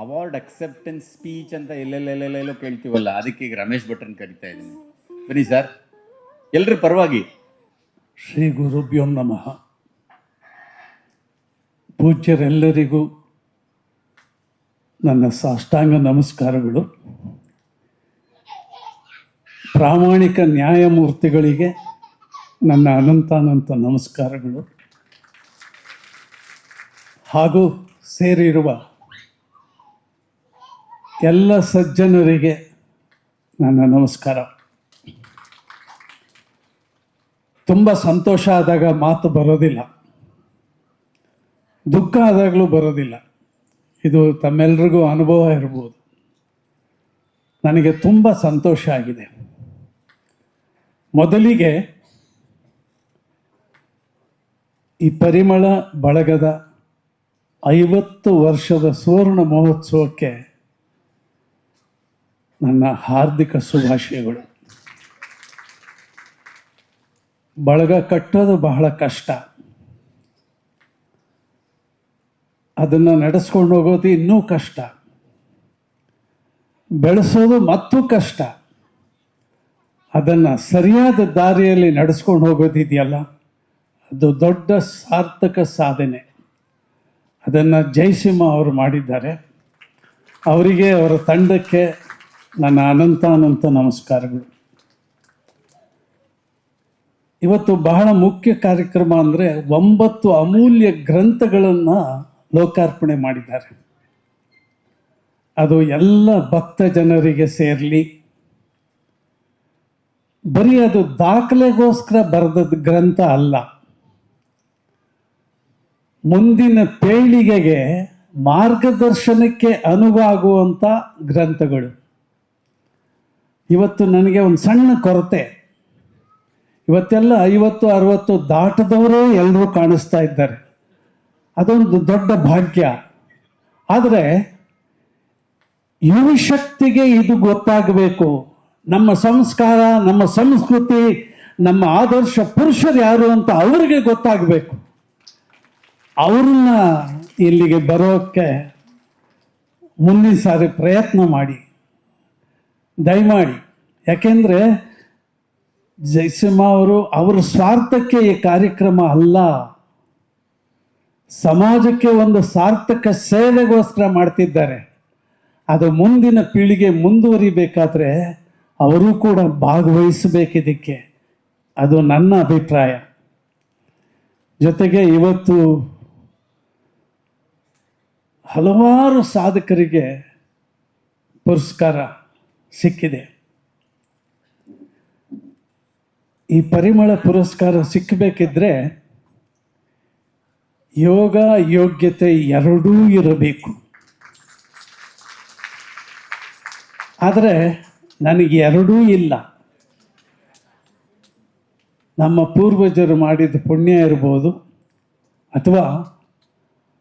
Award acceptance speech ಅಂತ ಎಲ್ಲೆಲ್ಲೆಲ್ಲೆಲ್ಲೋ ಕೇಳ್ತೀವಲ್ಲ, ಅದಕ್ಕೆ ಈಗ ರಮೇಶ್ ಭಟ್ರನ್ ಕರಿತಾ ಇದ್ದೀನಿ. ಬನ್ನಿ ಸರ್. ಎಲ್ರ ಪರವಾಗಿ. ಶ್ರೀ ಗುರುಭ್ಯೋ ನಮಃ. ಪೂಜ್ಯರೆಲ್ಲರಿಗೂ ನನ್ನ ಸಾಷ್ಟಾಂಗ ನಮಸ್ಕಾರಗಳು. ಪ್ರಾಮಾಣಿಕ ನ್ಯಾಯಮೂರ್ತಿಗಳಿಗೆ ನನ್ನ ಅನಂತಾನಂತ ನಮಸ್ಕಾರಗಳು. ಹಾಗೂ ಸೇರಿರುವ ಎಲ್ಲ ಸಜ್ಜನರಿಗೆ ನನ್ನ ನಮಸ್ಕಾರ. ತುಂಬ ಸಂತೋಷ ಆದಾಗ ಮಾತು ಬರೋದಿಲ್ಲ. ದುಃಖ ಆದಾಗಲೂ ಬರೋದಿಲ್ಲ. ಇದು ತಮ್ಮೆಲ್ರಿಗೂ ಅನುಭವ ಇರ್ಬೋದು. ನನಗೆ ತುಂಬ ಸಂತೋಷ ಆಗಿದೆ. ಮೊದಲಿಗೆ ಈ ಪರಿಮಳ ಬಳಗದ ಐವತ್ತು ವರ್ಷದ ಸುವರ್ಣ ಮಹೋತ್ಸವಕ್ಕೆ ನನ್ನ ಹಾರ್ದಿಕ ಶುಭಾಶಯಗಳು. ಬಳಗ ಕಟ್ಟೋದು ಬಹಳ ಕಷ್ಟ. ಅದನ್ನು ನಡೆಸ್ಕೊಂಡು ಹೋಗೋದು ಇನ್ನೂ ಕಷ್ಟ. ಬೆಳೆಸೋದು ಮತ್ತೂ ಕಷ್ಟ. ಅದನ್ನು ಸರಿಯಾದ ದಾರಿಯಲ್ಲಿ ನಡೆಸ್ಕೊಂಡು ಹೋಗೋದಿದೆಯಲ್ಲ? ಅದು ದೊಡ್ಡ ಸಾರ್ಥಕ ಸಾಧನೆ. ಅದನ್ನು ಜಯಸಿಂಹ ಅವರು ಮಾಡಿದ್ದಾರೆ. ಅವರಿಗೆ ಅವರ ತಂಡಕ್ಕೆ ನನ್ನ ಅನಂತ ಅನಂತ ನಮಸ್ಕಾರಗಳು. ಇವತ್ತು ಬಹಳ ಮುಖ್ಯ ಕಾರ್ಯಕ್ರಮ ಅಂದರೆ ಒಂಬತ್ತು ಅಮೂಲ್ಯ ಗ್ರಂಥಗಳನ್ನು ಲೋಕಾರ್ಪಣೆ ಮಾಡಿದ್ದಾರೆ. ಅದು ಎಲ್ಲ ಭಕ್ತ ಜನರಿಗೆ ಸೇರಲಿ. ಬರೀ ಅದು ದಾಖಲೆಗೋಸ್ಕರ ಬರೆದ ಗ್ರಂಥ ಅಲ್ಲ. ಮುಂದಿನ ಪೀಳಿಗೆಗೆ ಮಾರ್ಗದರ್ಶನಕ್ಕೆ ಅನುವಾಗುವಂಥ ಗ್ರಂಥಗಳು. ಇವತ್ತು ನನಗೆ ಒಂದು ಸಣ್ಣ ಕೊರತೆ. ಇವತ್ತೆಲ್ಲ ಐವತ್ತು, ಅರವತ್ತು ದಾಟದವರೇ ಎಲ್ಲರೂ ಕಾಣಿಸ್ತಾ ಇದ್ದಾರೆ. ಅದೊಂದು ದೊಡ್ಡ ಭಾಗ್ಯ. ಆದರೆ ಯುವಶಕ್ತಿಗೆ ಇದು ಗೊತ್ತಾಗಬೇಕು. ನಮ್ಮ ಸಂಸ್ಕಾರ, ನಮ್ಮ ಸಂಸ್ಕೃತಿ, ನಮ್ಮ ಆದರ್ಶ ಪುರುಷರು ಯಾರು ಅಂತ ಅವರಿಗೆ ಗೊತ್ತಾಗಬೇಕು. ಅವ್ರನ್ನ ಇಲ್ಲಿಗೆ ಬರೋಕ್ಕೆ ಮುಂದಿನ ಸಾರಿ ಪ್ರಯತ್ನ ಮಾಡಿ. ದಯಮಾಡಿ. ಯಾಕೆಂದರೆ ಜಯಸಿಂಹ ಅವರು ಅವರ ಸ್ವಾರ್ಥಕ್ಕೆ ಈ ಕಾರ್ಯಕ್ರಮ ಅಲ್ಲ. ಸಮಾಜಕ್ಕೆ ಒಂದು ಸಾರ್ಥಕ ಸೇವೆಗೋಸ್ಕರ ಮಾಡ್ತಿದ್ದಾರೆ. ಅದು ಮುಂದಿನ ಪೀಳಿಗೆ ಮುಂದುವರಿಬೇಕಾದ್ರೆ ಅವರೂ ಕೂಡ ಭಾಗವಹಿಸಬೇಕಿದ್ದಕ್ಕೆ ಅದು ನನ್ನ ಅಭಿಪ್ರಾಯ. ಜೊತೆಗೆ ಇವತ್ತು ಹಲವಾರು ಸಾಧಕರಿಗೆ ಪುರಸ್ಕಾರ. ಸಿಕ್ಕಿದೆ. ಈ ಪರಿಮಳ ಪುರಸ್ಕಾರ ಸಿಕ್ಕಬೇಕಿದ್ರೆ ಯೋಗ ಯೋಗ್ಯತೆ ಎರಡೂ ಇರಬೇಕು. ಆದರೆ ನನಗೆ ಎರಡೂ ಇಲ್ಲ. ನಮ್ಮ ಪೂರ್ವಜರು ಮಾಡಿದ ಪುಣ್ಯ ಇರ್ಬೋದು ಅಥವಾ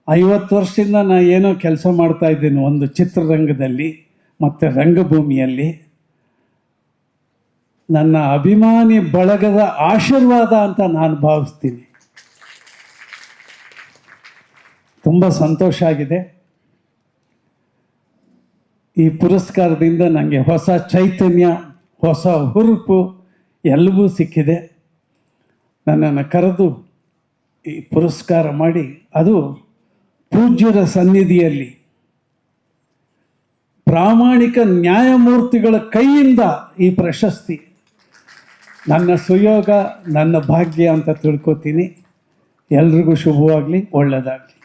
ಐವತ್ತು ವರ್ಷದಿಂದ ನಾನು ಏನೋ ಕೆಲಸ ಮಾಡ್ತಾ ಇದ್ದೀನಿ ಒಂದು ಚಿತ್ರರಂಗದಲ್ಲಿ. ಮತ್ತು ರಂಗಭೂಮಿಯಲ್ಲಿ ನನ್ನ ಅಭಿಮಾನಿ ಬಳಗದ ಆಶೀರ್ವಾದ ಅಂತ ನಾನು ಭಾವಿಸ್ತೀನಿ. ತುಂಬ ಸಂತೋಷ ಆಗಿದೆ. ಈ ಪುರಸ್ಕಾರದಿಂದ ನನಗೆ ಹೊಸ ಚೈತನ್ಯ, ಹೊಸ ಹುರುಪು ಎಲ್ಲವೂ ಸಿಕ್ಕಿದೆ. ನನ್ನನ್ನು ಕರೆದು ಈ ಪುರಸ್ಕಾರ ಮಾಡಿ, ಅದು ಪೂಜ್ಯರ ಸನ್ನಿಧಿಯಲ್ಲಿ ಪ್ರಾಮಾಣಿಕ ನ್ಯಾಯಮೂರ್ತಿಗಳ ಕೈಯಿಂದ ಈ ಪ್ರಶಸ್ತಿ. ನನ್ನ ಸುಯೋಗ ನನ್ನ ಭಾಗ್ಯ ಅಂತ ತಿಳ್ಕೊತೀನಿ. ಎಲ್ರಿಗೂ ಶುಭವಾಗಲಿ ಒಳ್ಳೆಯದಾಗಲಿ